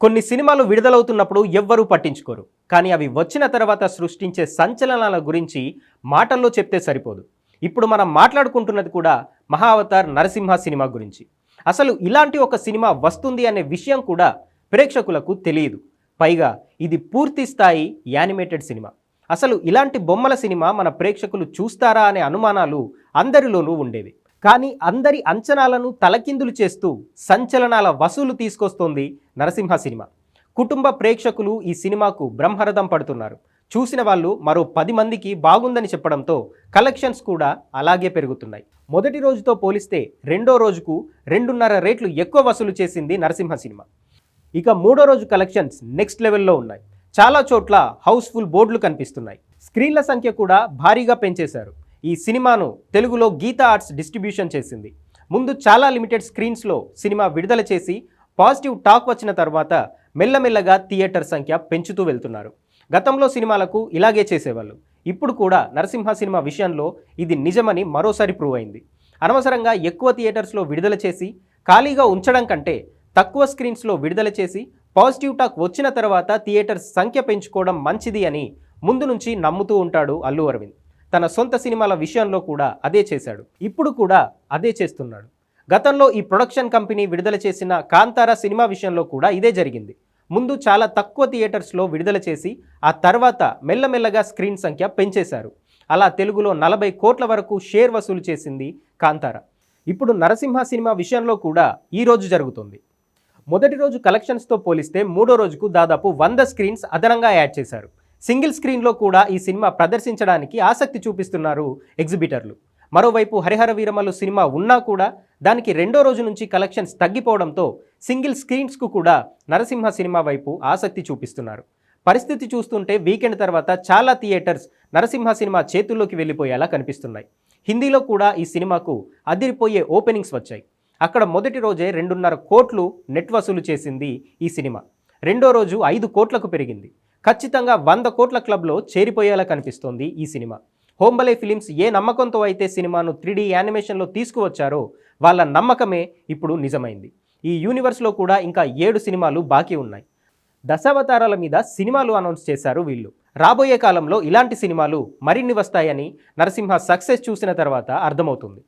కొన్ని సినిమాలు విడుదలవుతున్నప్పుడు ఎవ్వరూ పట్టించుకోరు. కానీ అవి వచ్చిన తర్వాత సృష్టించే సంచలనాల గురించి మాటల్లో చెప్తే సరిపోదు. ఇప్పుడు మనం మాట్లాడుకుంటున్నది కూడా మహావతార్ నరసింహ సినిమా గురించి. అసలు ఇలాంటి ఒక సినిమా వస్తుంది అనే విషయం కూడా ప్రేక్షకులకు తెలియదు. పైగా ఇది పూర్తి స్థాయి యానిమేటెడ్ సినిమా. అసలు ఇలాంటి బొమ్మల సినిమా మన ప్రేక్షకులు చూస్తారా అనే అనుమానాలు అందరిలోనూ ఉండేవి. కానీ అందరి అంచనాలను తలకిందులు చేస్తూ సంచలనాల వసూలు తీసుకొస్తోంది నరసింహ సినిమా. కుటుంబ ప్రేక్షకులు ఈ సినిమాకు బ్రహ్మరథం పడుతున్నారు. చూసిన వాళ్ళు మరో పది మందికి బాగుందని చెప్పడంతో కలెక్షన్స్ కూడా అలాగే పెరుగుతున్నాయి. మొదటి రోజుతో పోలిస్తే రెండో రోజుకు రెండున్నర రేట్లు ఎక్కువ వసూలు చేసింది నరసింహ సినిమా. ఇక మూడో రోజు కలెక్షన్స్ నెక్స్ట్ లెవెల్లో ఉన్నాయి. చాలా చోట్ల హౌస్ఫుల్ బోర్డులు కనిపిస్తున్నాయి. స్క్రీన్ల సంఖ్య కూడా భారీగా పెంచేశారు. ఈ సినిమాను తెలుగులో గీతా ఆర్ట్స్ డిస్ట్రిబ్యూషన్ చేసింది. ముందు చాలా లిమిటెడ్ స్క్రీన్స్లో సినిమా విడుదల చేసి పాజిటివ్ టాక్ వచ్చిన తర్వాత మెల్లమెల్లగా థియేటర్ సంఖ్య పెంచుతూ వెళ్తున్నారు. గతంలో సినిమాలకు ఇలాగే చేసేవాళ్ళు. ఇప్పుడు కూడా నరసింహ సినిమా విషయంలో ఇది నిజమని మరోసారి ప్రూవ్ అయింది. అనవసరంగా ఎక్కువ థియేటర్స్లో విడుదల చేసి ఖాళీగా ఉంచడం కంటే తక్కువ స్క్రీన్స్లో విడుదల చేసి పాజిటివ్ టాక్ వచ్చిన తర్వాత థియేటర్స్ సంఖ్య పెంచుకోవడం మంచిది అని ముందు నుంచి నమ్ముతూ ఉంటాడు అల్లు అరవింద్. తన సొంత సినిమాల విషయంలో కూడా అదే చేశాడు. ఇప్పుడు కూడా అదే చేస్తున్నాడు. గతంలో ఈ ప్రొడక్షన్ కంపెనీ విడుదల చేసిన కాంతార సినిమా విషయంలో కూడా ఇదే జరిగింది. ముందు చాలా తక్కువ థియేటర్స్లో విడుదల చేసి ఆ తర్వాత మెల్లమెల్లగా స్క్రీన్ సంఖ్య పెంచేశారు. అలా తెలుగులో నలభై కోట్ల వరకు షేర్ వసూలు చేసింది కాంతార. ఇప్పుడు నరసింహ సినిమా విషయంలో కూడా ఈ రోజు జరుగుతుంది. మొదటి రోజు కలెక్షన్స్తో పోలిస్తే మూడో రోజుకు దాదాపు వంద స్క్రీన్స్ అదనంగా యాడ్ చేశారు. సింగిల్ స్క్రీన్లో కూడా ఈ సినిమా ప్రదర్శించడానికి ఆసక్తి చూపిస్తున్నారు ఎగ్జిబిటర్లు. మరోవైపు హరిహర వీరమల్లు సినిమా ఉన్నా కూడా దానికి రెండో రోజు నుంచి కలెక్షన్స్ తగ్గిపోవడంతో సింగిల్ స్క్రీన్స్కు కూడా నరసింహ సినిమా వైపు ఆసక్తి చూపిస్తున్నారు. పరిస్థితి చూస్తుంటే వీకెండ్ తర్వాత చాలా థియేటర్స్ నరసింహ సినిమా చేతుల్లోకి వెళ్ళిపోయేలా కనిపిస్తున్నాయి. హిందీలో కూడా ఈ సినిమాకు అదిరిపోయే ఓపెనింగ్స్ వచ్చాయి. అక్కడ మొదటి రోజే రెండున్నర కోట్లు నెట్ వసూలు చేసింది ఈ సినిమా. రెండో రోజు ఐదు కోట్లకు పెరిగింది. ఖచ్చితంగా వంద కోట్ల క్లబ్లో చేరిపోయేలా కనిపిస్తోంది ఈ సినిమా. హోంబలే ఫిలిమ్స్ ఏ నమ్మకంతో అయితే సినిమాను త్రీ యానిమేషన్లో తీసుకువచ్చారో వాళ్ళ నమ్మకమే ఇప్పుడు నిజమైంది. ఈ యూనివర్స్లో కూడా ఇంకా ఏడు సినిమాలు బాకీ ఉన్నాయి. దశావతారాల మీద సినిమాలు అనౌన్స్ చేశారు వీళ్ళు. రాబోయే కాలంలో ఇలాంటి సినిమాలు మరిన్ని వస్తాయని నరసింహ సక్సెస్ చూసిన తర్వాత అర్థమవుతుంది.